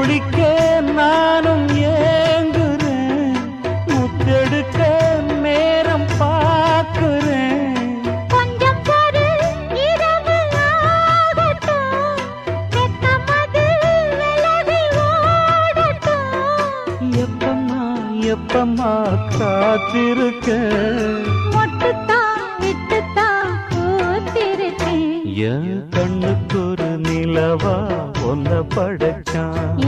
முழிக்க நானும் ஏங்குறேன். முத்தெடுக்க நேரம் பார்க்கிறேன். கொஞ்சம் எப்பம்மா எப்பம்மா காத்திருக்கேன் என் கண்ணுக்கு ஒரு நிலவா? ஒன்ன படைச்சான்